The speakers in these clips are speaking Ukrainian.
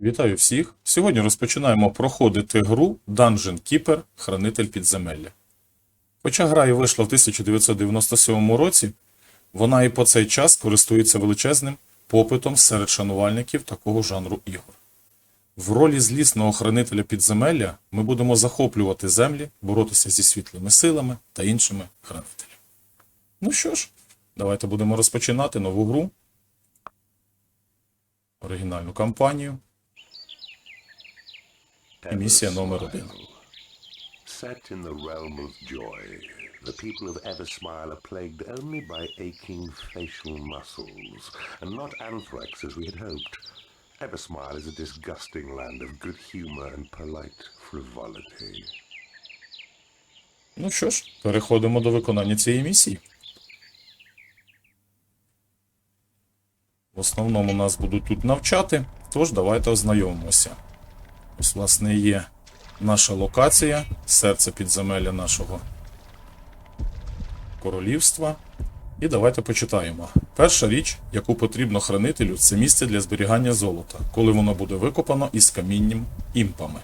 Вітаю всіх! Сьогодні розпочинаємо проходити гру Dungeon Keeper Хранитель підземелля. Хоча гра і вийшла в 1997 році, вона і по цей час користується величезним попитом серед шанувальників такого жанру ігор. В ролі злісного хранителя підземелля ми будемо захоплювати землі, боротися зі світлими силами та іншими хранителями. Ну що ж, давайте будемо розпочинати нову гру, оригінальну кампанію. Місія номер один. Set in the realm of joy, the people of Eversmile are plagued only by aching facial muscles, and not anthrax as we had hoped. Eversmile is a disgusting land of good humor and polite frivolity. Ну що ж, переходимо до виконання цієї місії. В основному нас будуть тут навчати, тож давайте ознайомимося. Ось, власне, є наша локація, серце підземелля нашого королівства. І давайте почитаємо. Перша річ, яку потрібно хранителю, це місце для зберігання золота, коли воно буде викопано із камінням імпами.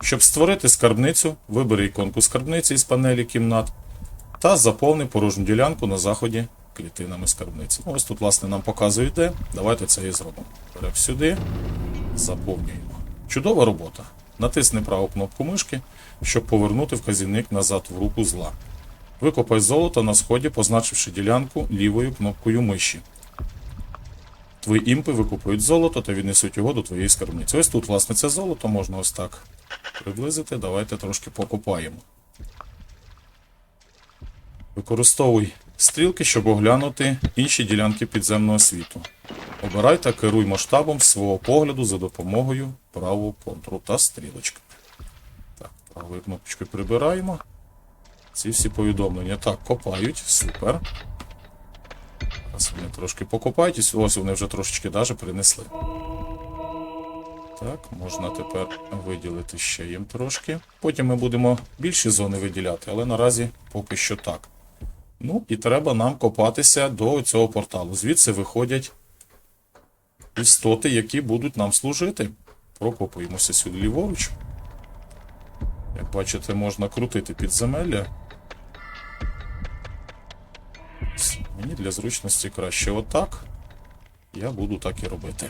Щоб створити скарбницю, вибери іконку скарбниці із панелі кімнат та заповни порожню ділянку на заході клітинами скарбниці. Ну, Ось тут, власне, нам показують де. Давайте це і зробимо. Беремо сюди, заповнюємо. Чудова робота. Натисни праву кнопку мишки, щоб повернути вказівник назад в руку зла. Викопай золото на сході, позначивши ділянку лівою кнопкою миші. Твої імпи викупують золото та віднесуть його до твоєї скарбниці. Ось тут, власне, це золото можна ось так приблизити. Давайте трошки покопаємо. Використовуй стрілки, щоб оглянути інші ділянки підземного світу. Обирай та керуй масштабом свого погляду за допомогою правого контуру та стрілочки. Так, правою кнопочкою прибираємо. Ці всі повідомлення. Так, копають, супер. Зараз вони трошки покопають, ось вони вже трошечки даже принесли. Так, можна тепер виділити ще їм трошки. Потім ми будемо більші зони виділяти, але наразі поки що так. Ну, і треба нам копатися до цього порталу. Звідси виходять істоти, які будуть нам служити. Прокопуємося сюди ліворуч. Як бачите, можна крутити підземелля. Мені для зручності краще отак. Я буду так і робити.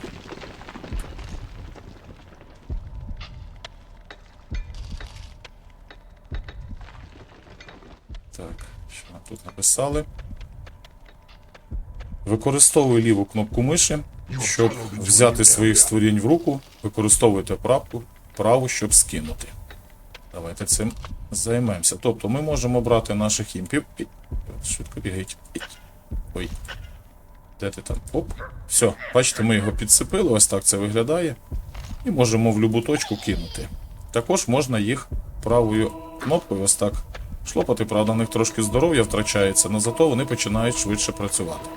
Так, що нам тут написали? Використовуй ліву кнопку миші, щоб взяти своїх створінь в руку, використовуйте правку, праву, щоб скинути. Давайте цим займемося. Тобто ми можемо брати наших імпів. Швидко бігають. І- Ой. Де ти там? Оп. Все, бачите, ми його підсипили, ось так це виглядає. І можемо в будь-яку точку кинути. Також можна їх правою кнопкою ось так шлопати, правда, в них трошки здоров'я втрачається, але зато вони починають швидше працювати.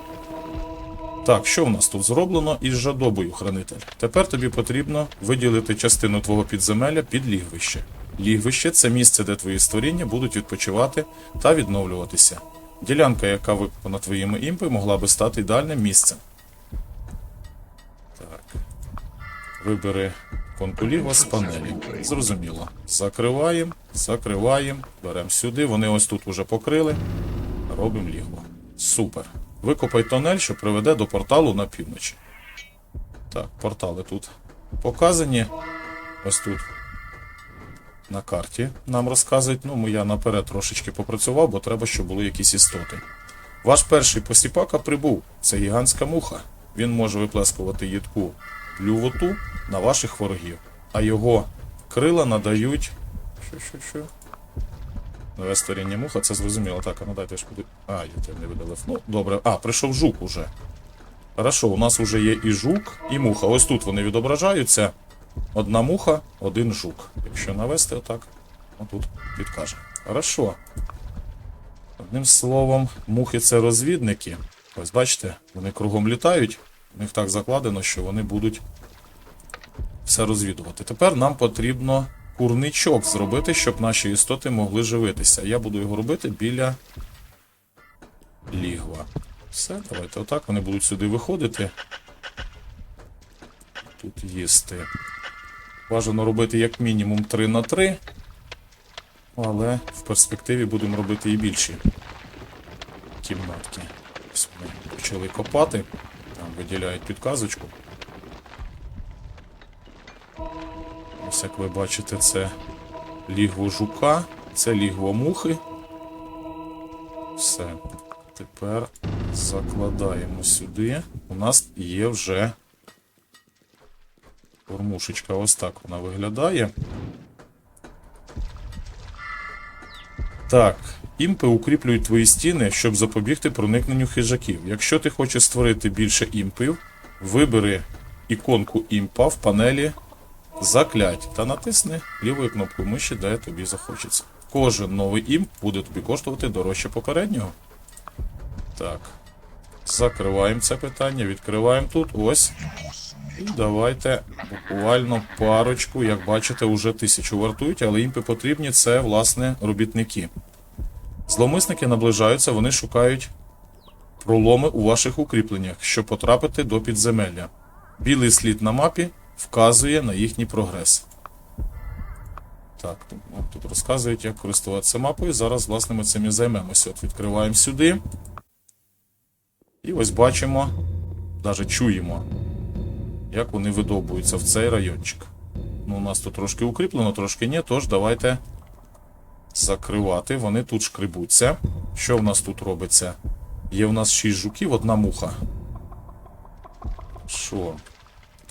Так, що в нас тут зроблено із жадобою, хранитель? Тепер тобі потрібно виділити частину твого підземелля під лігвище. Лігвище це місце, де твої створіння будуть відпочивати та відновлюватися. Ділянка, яка викопана твоїми імпи, могла би стати ідеальним місцем. Так. Вибери іконку лігва з панелі. Зрозуміло. Закриваємо, закриваємо, беремо сюди. Вони ось тут уже покрили. Робимо лігво. Супер. Викопай тонель, що приведе до порталу на півночі. Так, портали тут показані. Ось тут на карті нам розказують. Ну, я наперед трошечки попрацював, бо треба, щоб були якісь істоти. Ваш перший посіпака прибув. Це гігантська муха. Він може виплескувати їдку блювоту на ваших ворогів, а його крила надають. Що, що, що? Нове створіння муха, це зрозуміло. Так, а ну дайте ж куди. А, я тебе не видалив. Ну, добре. А, прийшов жук уже. Хорошо, у нас вже є і жук, і муха. Ось тут вони відображаються. Одна муха, один жук. Якщо навести отак, отут підкаже. Хорошо. Одним словом, мухи це розвідники. Ось бачите, вони кругом літають. У них так закладено, що вони будуть все розвідувати. Тепер нам потрібно курничок зробити, щоб наші істоти могли живитися. Я буду його робити біля лігва. Все, давайте отак. Вони будуть сюди виходити. тут їсти. Бажано робити як мінімум 3 на 3. Але в перспективі будемо робити і більші кімнатки. Вони почали копати. Там виділяють підказочку. Ось як ви бачите, це лігво жука, це лігво мухи. Все. Тепер закладаємо сюди. У нас є вже кормушечка. Ось так вона виглядає. Так, імпи укріплюють твої стіни, щоб запобігти проникненню хижаків. Якщо ти хочеш створити більше імпів, вибери іконку імпа в панелі заклять та натисни лівою кнопкою миші, де тобі захочеться. Кожен новий імп буде тобі коштувати дорожче попереднього. Так. Закриваємо це питання, відкриваємо тут. Ось. І давайте буквально парочку, як бачите, уже тисячу вартують, але імпи потрібні це, власне, робітники. Зловмисники наближаються, вони шукають проломи у ваших укріпленнях, щоб потрапити до підземелля. Білий слід на мапі вказує на їхній прогрес. Так, тут, розказують, як користуватися мапою. Зараз, власне, ми цим і займемося. От відкриваємо сюди. І ось бачимо, навіть чуємо, як вони видобуються в цей райончик. Ну, у нас тут трошки укріплено, трошки ні, тож давайте закривати. Вони тут шкребуться. Що в нас тут робиться? Є в нас 6 жуків, одна муха. Що?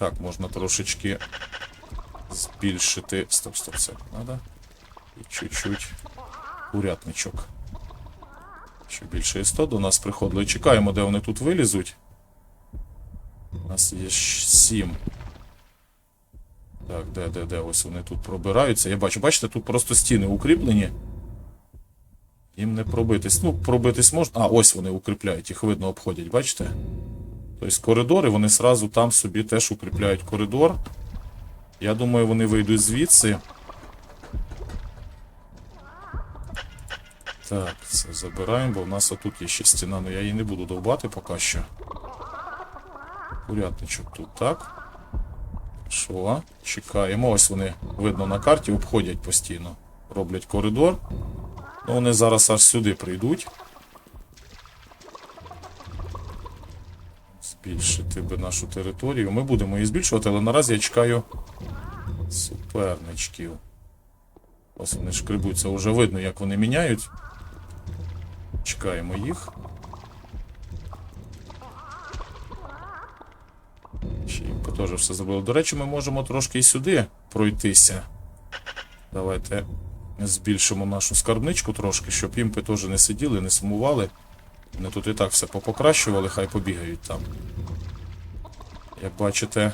Так, можна трошечки збільшити. Стоп, стоп, це треба. І чуть-чуть курятничок. Що більше 100 до нас приходило. Чекаємо, де вони тут вилізуть. У нас є 7. Так, де, де, де? Ось вони тут пробираються. Я бачу, бачите, тут просто стіни укріплені. Їм не пробитись. Ну, пробитись можна. А, ось вони укріпляють, їх видно обходять, бачите? Тобто коридори, вони сразу там собі теж укріпляють коридор. Я думаю, вони вийдуть звідси. Так, це забираємо, бо в нас отут є ще стіна, але я її не буду довбати поки що. Курятничок тут, так. Що? Чекаємо. Ось вони, видно, на карті обходять постійно. Роблять коридор. Ну, вони зараз аж сюди прийдуть. Збільшити би нашу територію. Ми будемо її збільшувати, але наразі я чекаю суперничків. Ось вони шкребуться, вже видно, як вони міняють. Чекаємо їх. Ще їм теж все забили. До речі, ми можемо трошки і сюди пройтися. Давайте збільшимо нашу скарбничку трошки, щоб імпи теж не сиділи, не сумували. Вони тут і так все попокращували, хай побігають там. Як бачите,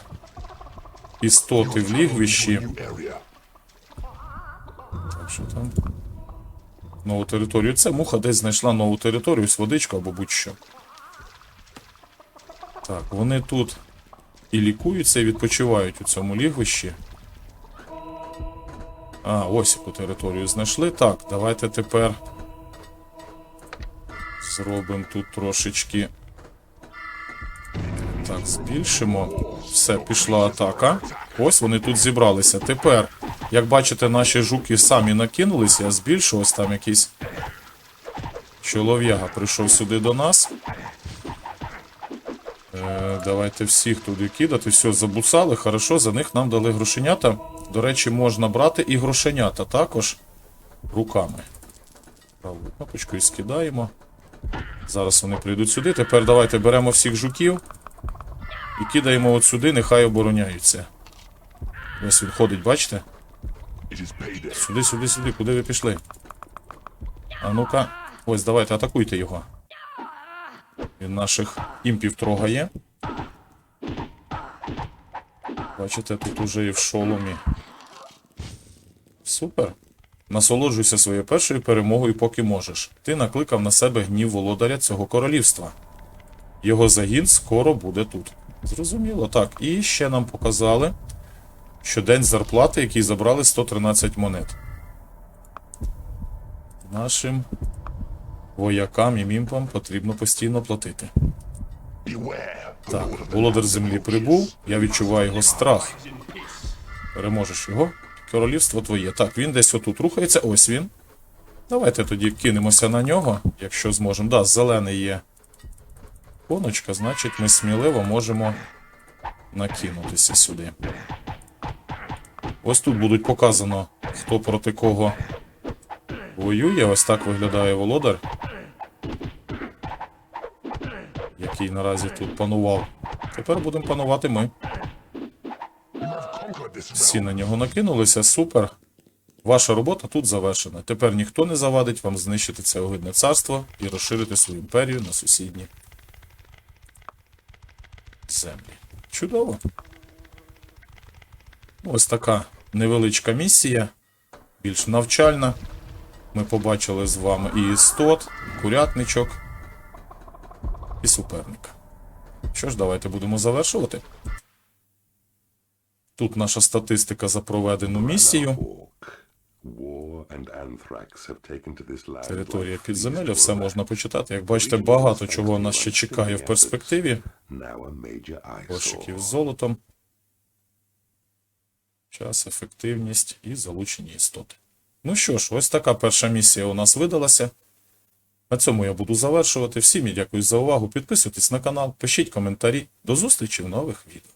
істоти в лігвищі. Так, що там? Нову територію. Це муха десь знайшла нову територію з водичку або будь-що. Так, вони тут і лікуються, і відпочивають у цьому лігвищі. А, ось яку територію знайшли. Так, давайте тепер зробимо тут трошечки. Так, збільшимо. Все, пішла атака. Ось вони тут зібралися. Тепер, як бачите, наші жуки самі накинулися, я збільшу, ось там якийсь чолов'яга прийшов сюди до нас. Е, давайте всіх туди кидати. Все, забусали, хорошо, за них нам дали грошенята. До речі, можна брати і грошенята також руками. Праву кнопочку і скидаємо. Зараз вони прийдуть сюди. Тепер давайте беремо всіх жуків і кидаємо от сюди, нехай обороняються. Ось він ходить, бачите? Сюди, сюди, сюди, куди ви пішли? А ну-ка, ось давайте атакуйте його. Він наших імпів трогає. Бачите, тут уже і в шоломі. Супер. Насолоджуйся своєю першою перемогою, поки можеш. Ти накликав на себе гнів володаря цього королівства. Його загін скоро буде тут. Зрозуміло, так. І ще нам показали, що день зарплати, який забрали 113 монет. Нашим воякам і мімпам потрібно постійно платити. Так, володар землі прибув. Я відчуваю його страх. Переможеш його. Королівство твоє. Так, він десь отут рухається. Ось він. Давайте тоді кинемося на нього, якщо зможемо. Да, зелений є коночка, значить ми сміливо можемо накинутися сюди. Ось тут будуть показано, хто проти кого воює. Ось так виглядає володар. Який наразі тут панував. Тепер будемо панувати ми. Всі на нього накинулися, супер. Ваша робота тут завершена. Тепер ніхто не завадить вам знищити це огидне царство і розширити свою імперію на сусідні землі. Чудово. Ось така невеличка місія, більш навчальна. Ми побачили з вами і істот, і курятничок, і суперника. Що ж, давайте будемо завершувати. Тут наша статистика за проведену місію. Like підземелля, все можна почитати. Як бачите, багато чого нас ще чекає в перспективі. Пошуків з золотом. Час, ефективність і залучені істоти. Ну що ж, ось така перша місія у нас видалася. На цьому я буду завершувати. Всім дякую за увагу. Підписуйтесь на канал, пишіть коментарі. До зустрічі в нових відео.